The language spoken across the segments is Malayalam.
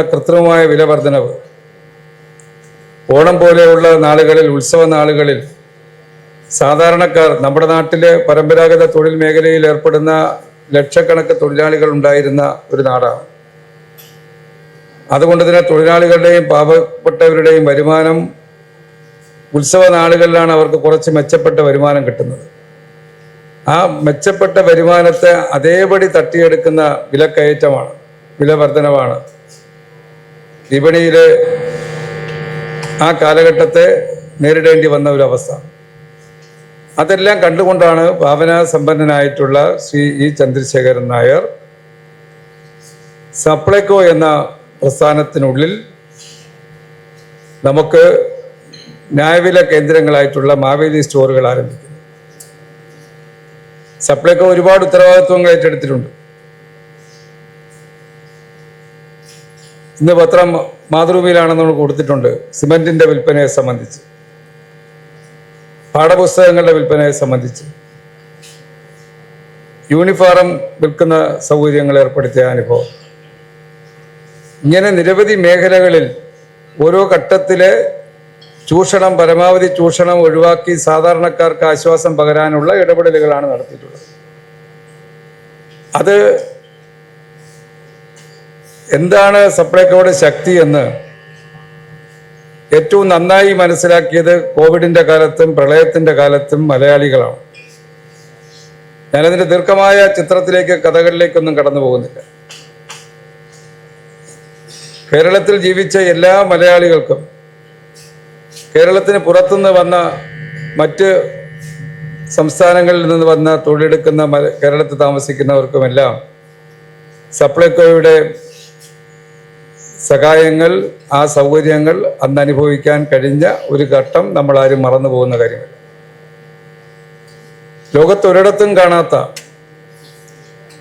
കൃത്രിമമായ വില വർധനവ് ഓണം പോലെയുള്ള നാളുകളിൽ ഉത്സവ നാളുകളിൽ സാധാരണക്കാർ നമ്മുടെ നാട്ടിലെ പരമ്പരാഗത തൊഴിൽ മേഖലയിൽ ഏർപ്പെടുന്ന ലക്ഷക്കണക്ക് തൊഴിലാളികൾ ഉണ്ടായിരുന്ന ഒരു നാടാണ്. അതുകൊണ്ട് തന്നെ തൊഴിലാളികളുടെയും പാവപ്പെട്ടവരുടെയും വരുമാനം ഉത്സവ നാളുകളിലാണ് അവർക്ക് കുറച്ച് മെച്ചപ്പെട്ട വരുമാനം കിട്ടുന്നത്. ആ മെച്ചപ്പെട്ട വരുമാനത്തെ അതേപടി തട്ടിയെടുക്കുന്ന വിലക്കയറ്റമാണ് വില വർധനവാണ് വിപണിയിലെ ആ കാലഘട്ടത്തെ നേരിടേണ്ടി വന്ന ഒരു അവസ്ഥ. അതെല്ലാം കണ്ടുകൊണ്ടാണ് ഭാവന സമ്പന്നനായിട്ടുള്ള ശ്രീ ഇ ചന്ദ്രശേഖരൻ നായർ സപ്ലൈകോ എന്ന പ്രസ്ഥാനത്തിനുള്ളിൽ നമുക്ക് ന്യായവില കേന്ദ്രങ്ങളായിട്ടുള്ള മാവേലി സ്റ്റോറുകൾ ആരംഭിക്കുന്നു. സപ്ലൈകോ ഒരുപാട് ഉത്തരവാദിത്വങ്ങൾ ഏറ്റെടുത്തിട്ടുണ്ട്. ഇന്ന് പത്രം മാതൃഭൂമിയിലാണെന്ന് നമ്മൾ കൊടുത്തിട്ടുണ്ട്. സിമന്റിന്റെ വിൽപ്പനയെ സംബന്ധിച്ച്. പാഠപുസ്തകങ്ങളുടെ വിൽപ്പനയെ സംബന്ധിച്ച്. യൂണിഫോം വിൽക്കുന്ന സൗകര്യങ്ങൾ ഏർപ്പെടുത്തിയ അനുഭവം. ഇങ്ങനെ നിരവധി മേഖലകളിൽ ഓരോ ഘട്ടത്തിലെ ചൂഷണം പരമാവധി ചൂഷണം ഒഴിവാക്കി സാധാരണക്കാർക്ക് ആശ്വാസം പകരാനുള്ള ഇടപെടലുകളാണ് നടത്തിയിട്ടുള്ളത്. അത് എന്താണ് സപ്ലൈകോയുടെ ശക്തി എന്ന് ഏറ്റവും നന്നായി മനസ്സിലാക്കിയത് കോവിഡിന്റെ കാലത്തും പ്രളയത്തിന്റെ കാലത്തും മലയാളികളാണ്. ഞാനതിന്റെ ദീർഘമായ ചിത്രത്തിലേക്ക് കഥകളിലേക്കൊന്നും കടന്നു പോകുന്നില്ല. കേരളത്തിൽ ജീവിച്ച എല്ലാ മലയാളികൾക്കും കേരളത്തിന് പുറത്തുനിന്ന് വന്ന മറ്റ് സംസ്ഥാനങ്ങളിൽ നിന്ന് വന്ന തൊഴിലെടുക്കുന്ന കേരളത്തിൽ താമസിക്കുന്നവർക്കുമെല്ലാം സപ്ലൈകോയുടെ സഹായങ്ങൾ ആ സൗകര്യങ്ങൾ അന്ന് അനുഭവിക്കാൻ കഴിഞ്ഞ ഒരു ഘട്ടം നമ്മൾ ആരും മറന്നു പോകുന്ന കാര്യമല്ല ലോകത്തൊരിടത്തും കാണാത്ത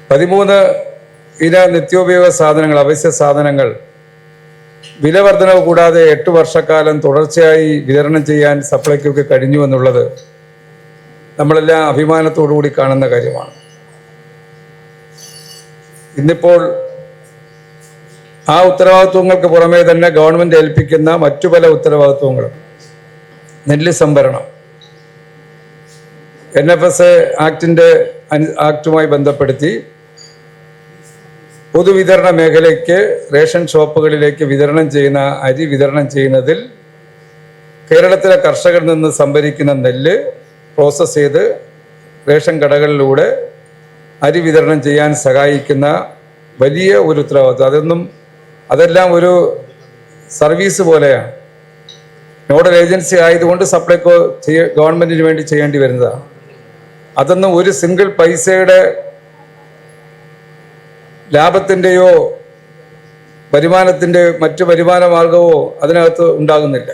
പതിമൂന്ന് ഇന നിത്യോപയോഗ സാധനങ്ങൾ അവശ്യ സാധനങ്ങൾ വില വർധനവ് കൂടാതെ എട്ട് വർഷക്കാലം തുടർച്ചയായി വിതരണം ചെയ്യാൻ സപ്ലൈക്കൊക്കെ കഴിഞ്ഞു എന്നുള്ളത് നമ്മളെല്ലാം അഭിമാനത്തോടു കൂടി കാണുന്ന കാര്യമാണ്. ഇന്നിപ്പോൾ ആ ഉത്തരവാദിത്വങ്ങൾക്ക് പുറമേ തന്നെ ഗവൺമെന്റ് ഏൽപ്പിക്കുന്ന മറ്റു പല ഉത്തരവാദിത്വങ്ങളും. നെല്ല് സംഭരണം എൻ എഫ് എസ് ആക്ടിന്റെ ആക്ടുമായി ബന്ധപ്പെടുത്തി പൊതുവിതരണ മേഖലയ്ക്ക് റേഷൻ ഷോപ്പുകളിലേക്ക് വിതരണം ചെയ്യുന്ന അരി വിതരണം ചെയ്യുന്നതിൽ കേരളത്തിലെ കർഷകരിൽ നിന്ന് സംഭരിക്കുന്ന നെല്ല് പ്രോസസ്സ് ചെയ്ത് റേഷൻ കടകളിലൂടെ അരി വിതരണം ചെയ്യാൻ സഹായിക്കുന്ന വലിയ ഒരു ഉത്തരവാദിത്വം. അതൊന്നും അതെല്ലാം ഒരു സർവീസ് പോലെയാണ് നോഡൽ ഏജൻസി ആയതുകൊണ്ട് സപ്ലൈകോ ചെയ്യ ഗവൺമെന്റിന് വേണ്ടി ചെയ്യേണ്ടി വരുന്നതാണ് അതൊന്നും ഒരു സിംഗിൾ പൈസയുടെ ലാഭത്തിന്റെയോ വരുമാനത്തിന്റെ മറ്റു വരുമാന മാർഗമോ അതിനകത്ത് ഉണ്ടാകുന്നില്ല.